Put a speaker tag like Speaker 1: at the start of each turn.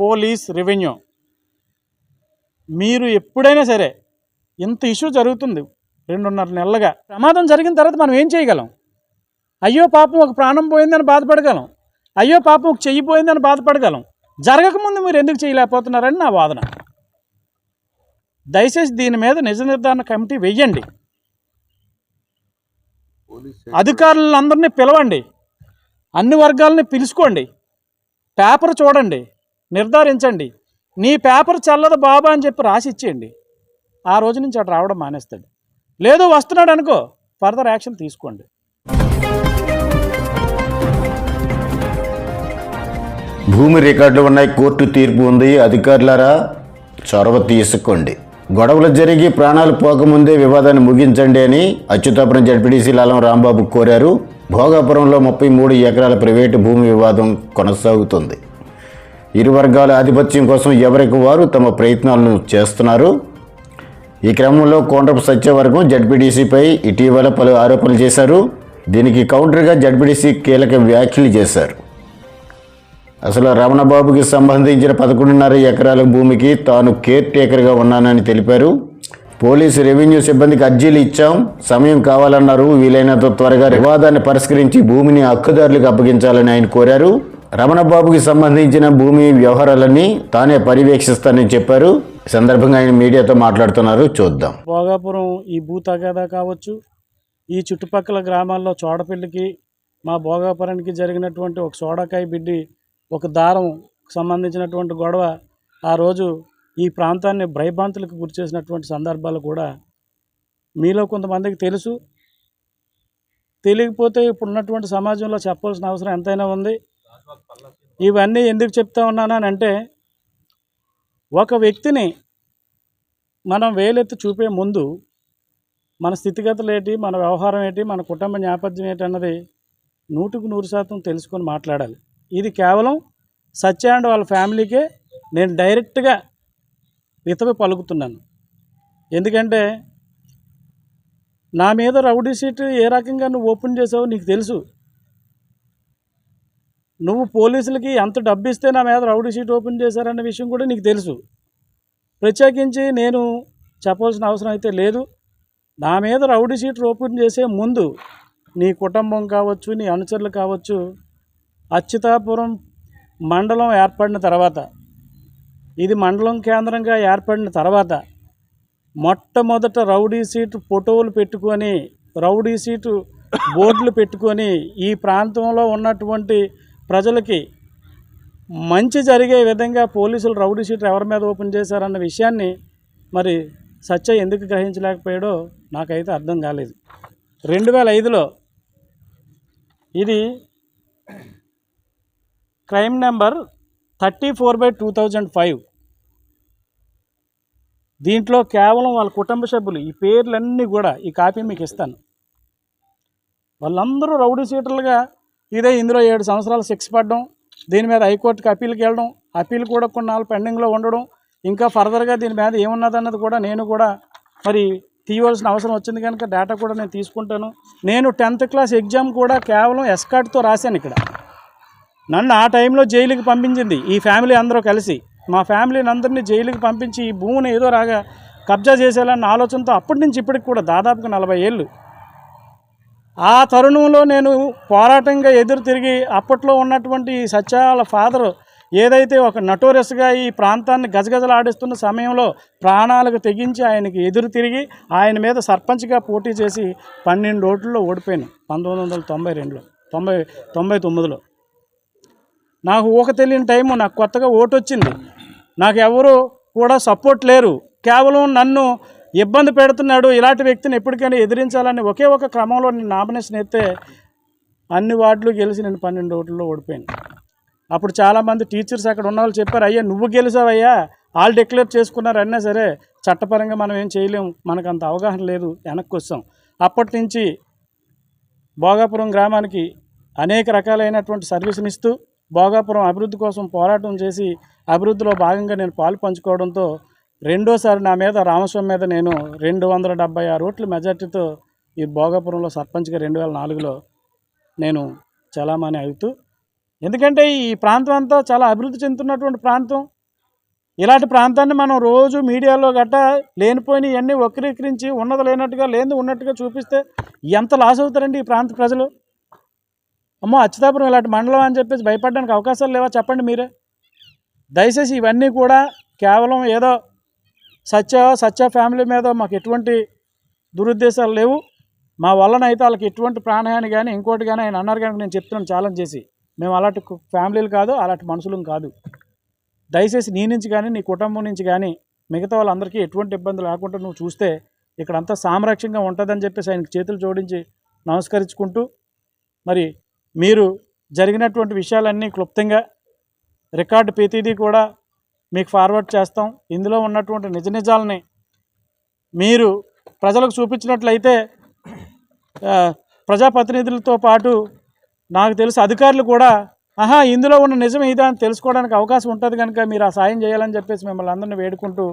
Speaker 1: Police revenue. మీరు ఎప్పుడైనా సరే ఇంత ఇష్యూ జరుగుతుంది రెండున్నర నెలలుగా. ప్రమాదం జరిగిన తర్వాత మనం ఏం చేయగలం? అయ్యో పాపం ఒక ప్రాణం పోయిందని బాధపడగలం. అయ్యో పాపం ఒక చెయ్యి పోయిందని బాధపడగలం. జరగకముందు మీరు ఎందుకు చేయలేకపోతున్నారని నా వాదన. దయచేసి దీని మీద నిజ నిర్ధారణ కమిటీ వెయ్యండి అధికారులందరినీ పిలవండి. అన్ని వర్గాలని పిలుచుకోండి. పేపర్ చూడండి. నిర్ధారించండి. నీ పేపర్ చల్లదు బాబా అని చెప్పి రాసి ఇచ్చేయండి. ఆ రోజు నుంచి అటు రావడం మానేస్తాడు. లేదు వస్తున్నాడు అనుకో ఫర్దర్ యాక్షన్ తీసుకోండి.
Speaker 2: భూమి రికార్డులు ఉన్నాయి కోర్టు తీర్పు ఉంది. అధికారులారా చొరవ తీసుకోండి. గొడవలు జరిగి ప్రాణాలు పోకముందే వివాదాన్ని ముగించండి అని అచ్యుతాపురం జడ్పీడీసీ లాలం రాంబాబు కోరారు. భోగాపురంలో ముప్పై మూడు ఎకరాల ప్రైవేటు భూమి వివాదం కొనసాగుతుంది. ఇరు వర్గాల ఆధిపత్యం కోసం ఎవరికి వారు తమ ప్రయత్నాలను చేస్తున్నారు? ఈ క్రమంలో కోండ్రపు సత్యవర్గం జడ్పీటీసీపై ఇటీవల పలు ఆరోపణలు చేశారు. దీనికి కౌంటర్గా జడ్పీటీసీ కీలక వ్యాఖ్యలు చేశారు. అసలు రమణబాబుకి సంబంధించిన పదకొండున్నర ఎకరాల భూమికి తాను కేర్ టేకర్గా ఉన్నానని తెలిపారు. పోలీసు రెవెన్యూ సిబ్బందికి అర్జీలు ఇచ్చాం. సమయం కావాలన్నారు. వీలైనంత త్వరగా వివాదాన్ని పరిష్కరించి భూమిని హక్కుదారులకు అప్పగించాలని ఆయన కోరారు. రమణబాబుకి సంబంధించిన భూమి వ్యవహారాలన్నీ తానే పర్యవేక్షిస్తానని చెప్పారు. సందర్భంగా ఆయన మీడియాతో మాట్లాడుతున్నారు. చూద్దాం.
Speaker 1: భోగాపురం ఈ భూ తగాదా కావచ్చు ఈ చుట్టుపక్కల గ్రామాల్లో చోడపిల్లికి మా భోగాపురానికి జరిగినటువంటి ఒక చోడకాయ బిడ్డి ఒక దారం సంబంధించినటువంటి గొడవ ఆ రోజు ఈ ప్రాంతాన్ని భయభ్రాంతులకు గురి చేసినటువంటి సందర్భాలు కూడా మీలో కొంతమందికి తెలుసు. తెలియకపోతే ఇప్పుడున్నటువంటి సమాజంలో చెప్పాల్సిన అవసరం ఎంతైనా ఉంది. ఇవన్నీ ఎందుకు చెప్తా ఉన్నానంటే ఒక వ్యక్తిని మనం వేలెత్తి చూపే ముందు మన స్థితిగతులు ఏంటి మన వ్యవహారం ఏంటి మన కుటుంబ నేపథ్యం ఏంటి అన్నది నూటికి నూరు శాతం తెలుసుకొని మాట్లాడాలి. ఇది కేవలం సత్య అండ్ వాళ్ళ ఫ్యామిలీకే నేను డైరెక్ట్గా వితవి పలుకుతున్నాను. ఎందుకంటే నా మీద రౌడీ సీట్ ఏ రకంగా నువ్వు ఓపెన్ చేసావో నీకు తెలుసు. నువ్వు పోలీసులకి ఎంత డబ్బు ఇస్తే నా మీద రౌడీ షీట్ ఓపెన్ చేశారన్న విషయం కూడా నీకు తెలుసు. ప్రత్యేకించి నేను చెప్పాల్సిన అవసరం అయితే లేదు. నా మీద రౌడీ షీట్ ఓపెన్ చేసే ముందు నీ కుటుంబం కావచ్చు నీ అనుచరులు కావచ్చు అచ్యుతాపురం మండలం ఏర్పడిన తర్వాత ఇది మండలం కేంద్రంగా ఏర్పడిన తర్వాత మొట్టమొదట రౌడీ సీటు ఫోటోలు పెట్టుకొని రౌడీ సీటు బోర్డులు పెట్టుకొని ఈ ప్రాంతంలో ఉన్నటువంటి ప్రజలకి మంచి జరిగే విధంగా పోలీసులు రౌడీ షీట్ ఎవరి మీద ఓపెన్ చేశారన్న విషయాన్ని మరి సత్య ఎందుకు గ్రహించలేకపోయాడో నాకైతే అర్థం కాలేదు. రెండు వేల ఐదులో ఇది crime number thirty four by two thousand five. దీంట్లో కేవలం వాళ్ళ కుటుంబ సభ్యులు ఈ పేర్లన్నీ కూడా ఈ కాపీ మీకు ఇస్తాను. వాళ్ళందరూ రౌడీ సీటర్లుగా ఇదే ఇందులో ఏడు సంవత్సరాలు శిక్ష పడడం దీని మీద హైకోర్టుకి అప్పీల్కి వెళ్ళడం అప్పీల్ కూడా కొన్నాళ్ళు పెండింగ్లో ఉండడం ఇంకా ఫర్దర్గా దీని మీద ఏమున్నదన్నది కూడా నేను కూడా మరి తీయవలసిన అవసరం వచ్చింది కనుక డేటా కూడా నేను తీసుకుంటాను. నేను టెన్త్ క్లాస్ ఎగ్జామ్ కూడా కేవలం ఎస్కాట్తో రాశాను ఇక్కడ. నన్ను ఆ టైంలో జైలుకి పంపించింది ఈ ఫ్యామిలీ అందరూ కలిసి. మా ఫ్యామిలీని అందరినీ జైలుకి పంపించి ఈ భూమిని ఏదో రాగా కబ్జా చేసేయాలన్న ఆలోచనతో అప్పటి నుంచి ఇప్పటికి కూడా దాదాపుగా నలభై ఏళ్ళు ఆ తరుణంలో నేను పోరాటంగా ఎదురు తిరిగి అప్పట్లో ఉన్నటువంటి సత్యాల ఫాదర్ ఏదైతే ఒక నటోరస్గా ఈ ప్రాంతాన్ని గజగజలాడిస్తున్న సమయంలో ప్రాణాలకు తెగించి ఆయనకి ఎదురు తిరిగి ఆయన మీద సర్పంచ్గా పోటీ చేసి పన్నెండు ఓట్లలో ఓడిపోయాను పంతొమ్మిది వందల తొంభై రెండులో తొంభై తొంభై తొమ్మిదిలో. నాకు ఊహ తెలియని టైము నాకు కొత్తగా ఓటు వచ్చింది నాకు ఎవరు కూడా సపోర్ట్ లేరు. కేవలం నన్ను ఇబ్బంది పెడుతున్నాడు. ఇలాంటి వ్యక్తిని ఎప్పటికైనా ఎదిరించాలని ఒకే ఒక క్రమంలో నేను నామినేషన్ ఎత్తే అన్ని వార్డులు గెలిచి నేను పన్నెండు ఓట్లలో ఓడిపోయాను. అప్పుడు చాలామంది టీచర్స్ అక్కడ ఉన్న వాళ్ళు చెప్పారు అయ్యా నువ్వు గెలిచావయ్యా వాళ్ళు డిక్లేర్ చేసుకున్నారు అన్నా సరే చట్టపరంగా మనం ఏం చేయలేం మనకు అంత అవగాహన లేదు వెనక్కి వస్తాం అప్పటి నుంచి భోగాపురం గ్రామానికి అనేక రకాలైనటువంటి సర్వీసులు ఇస్తూ భోగాపురం అభివృద్ధి కోసం పోరాటం చేసి అభివృద్ధిలో భాగంగా నేను పాలు పంచుకోవడంతో రెండోసారి నా మీద రామస్వామి మీద నేను రెండు వందల డెబ్బై ఆరు ఓట్ల మెజార్టీతో ఈ భోగాపురంలో సర్పంచ్గా రెండు వేల నాలుగులో నేను చలామణి అవుతూ ఎందుకంటే ఈ ప్రాంతం అంతా చాలా అభివృద్ధి చెందుతున్నటువంటి ప్రాంతం. ఇలాంటి ప్రాంతాన్ని మనం రోజు మీడియాలో గట్ట లేనిపోయిన ఇవన్నీ వక్రీకరించి ఉన్నది లేనట్టుగా లేనిది ఉన్నట్టుగా చూపిస్తే ఎంత లాస్ అవుతారండి ఈ ప్రాంత ప్రజలు? అమ్మో అచ్యుతాపురం ఇలాంటి మండలం అని చెప్పేసి భయపడడానికి అవకాశాలు లేవా చెప్పండి మీరే? దయచేసి ఇవన్నీ కూడా కేవలం ఏదో సత్య సత్య ఫ్యామిలీ మీద మాకు ఎటువంటి దురుద్దేశాలు లేవు. మా వల్లనైతే వాళ్ళకి ఎటువంటి ప్రాణహాని కానీ ఇంకోటి కానీ ఆయన అన్నారు కనుక నేను చెప్తున్నాను ఛాలెంజ్ చేసి. మేము అలాంటి ఫ్యామిలీలు కాదు అలాంటి మనుషులం కాదు. దయచేసి నీ నుంచి కానీ నీ కుటుంబం నుంచి కానీ మిగతా వాళ్ళందరికీ ఎటువంటి ఇబ్బంది లేకుండా నువ్వు చూస్తే ఇక్కడంతా సామరక్ష్యంగా ఉంటుందని చెప్పేసి ఆయనకి చేతులు జోడించి నమస్కరించుకుంటూ మరి మీరు జరిగినటువంటి విషయాలన్నీ క్లుప్తంగా రికార్డు ప్రతిదీ కూడా మీకు ఫార్వర్డ్ చేస్తాం. ఇందులో ఉన్నటువంటి నిజ నిజాలని మీరు ప్రజలకు చూపించినట్లయితే ప్రజాప్రతినిధులతో పాటు నాకు తెలిసి అధికారులు కూడా ఆహా ఇందులో ఉన్న నిజం ఇదా అని తెలుసుకోవడానికి అవకాశం ఉంటుంది కనుక మీరు ఆ సాయం చేయాలని చెప్పేసి మిమ్మల్ని అందరినీ వేడుకుంటూ